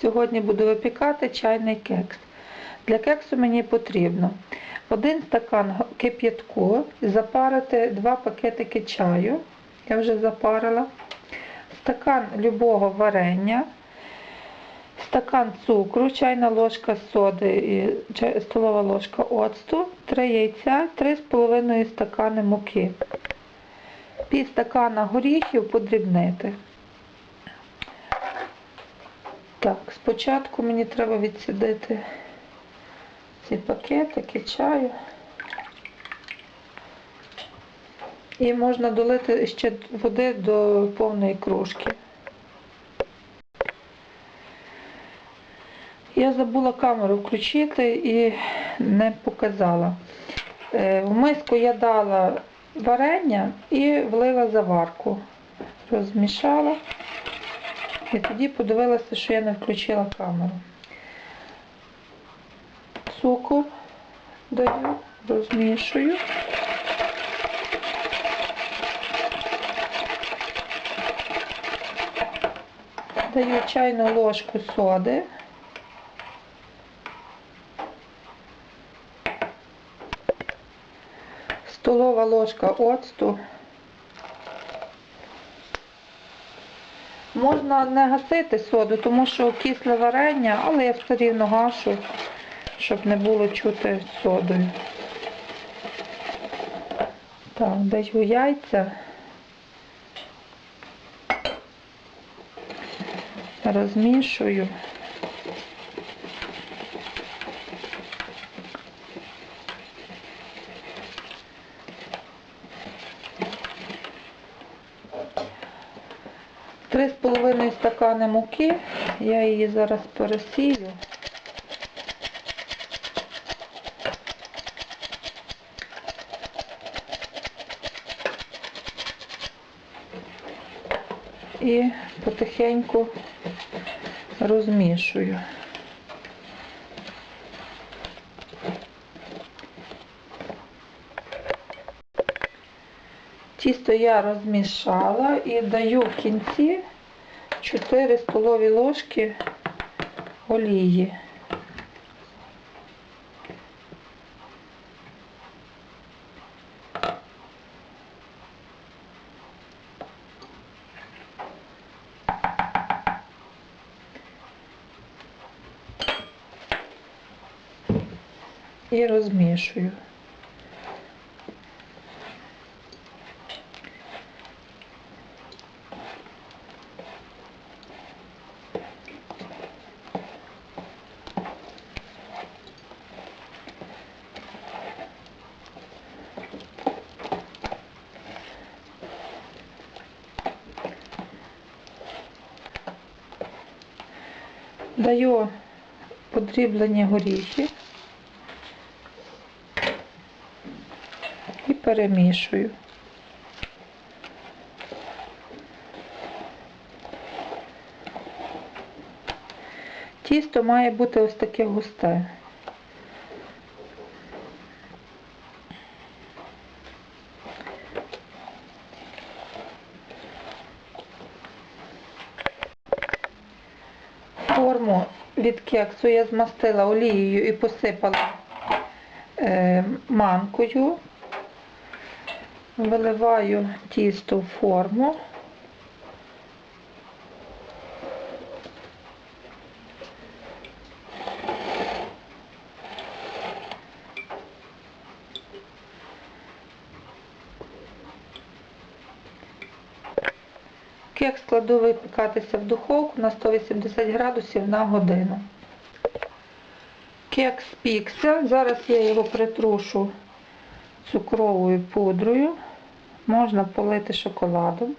Сьогодні буду випікати чайний кекс. Для кексу мені потрібно один стакан кип'ятку, запарити два пакетики чаю. Я вже запарила. Стакан любого варення, стакан цукру, чайна ложка соди і столова ложка оцту, 3 яйця, 3,5 стакани муки. Пів стакана горіхів подрібнити. Так, спочатку мені треба відсідити ці пакетики чаю. І можна долити ще води до повної кружки. Я забула камеру включити і не показала. Е, В миску я дала варення і влила заварку. Розмішала. І тоді подивилася, що я не включила камеру. Цукор даю, розмішую. Даю чайну ложку соди. Столова ложка оцту. Можна не гасити соду, тому що кисле варення, але я все рівно гашу, щоб не було чути содою. Так, даю яйця. Розмішую. Три з половиною стакани муки. Я її зараз пересію. І потихеньку розмішую. Тісто я розмішала і даю в кінці 4 столові ложки олії. І розмішую. Даю подріблені горіхи і перемішую. Тісто має бути ось таке густе. Форму від кексу я змастила олією і посипала е, манкою. Виливаю тісто в форму. Кекс складовий пікатися в духовку на 180 градусів на годину. Кекс пікся. Зараз я його притрушу цукровою пудрою. Можна полити шоколадом.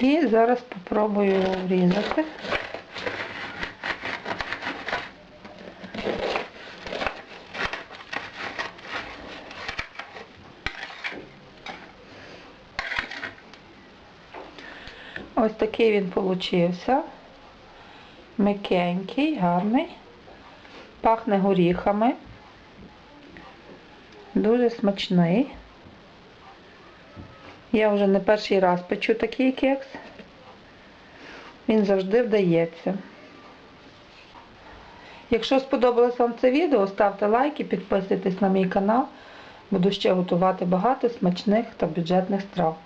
І зараз спробую врізати. Ось такий він получився. М'якенький, гарний. Пахне горіхами. Дуже смачний. Я вже не перший раз печу такий кекс. Він завжди вдається. Якщо сподобалось вам це відео, ставте лайки, підписуйтесь на мій канал. Буду ще готувати багато смачних та бюджетних страв.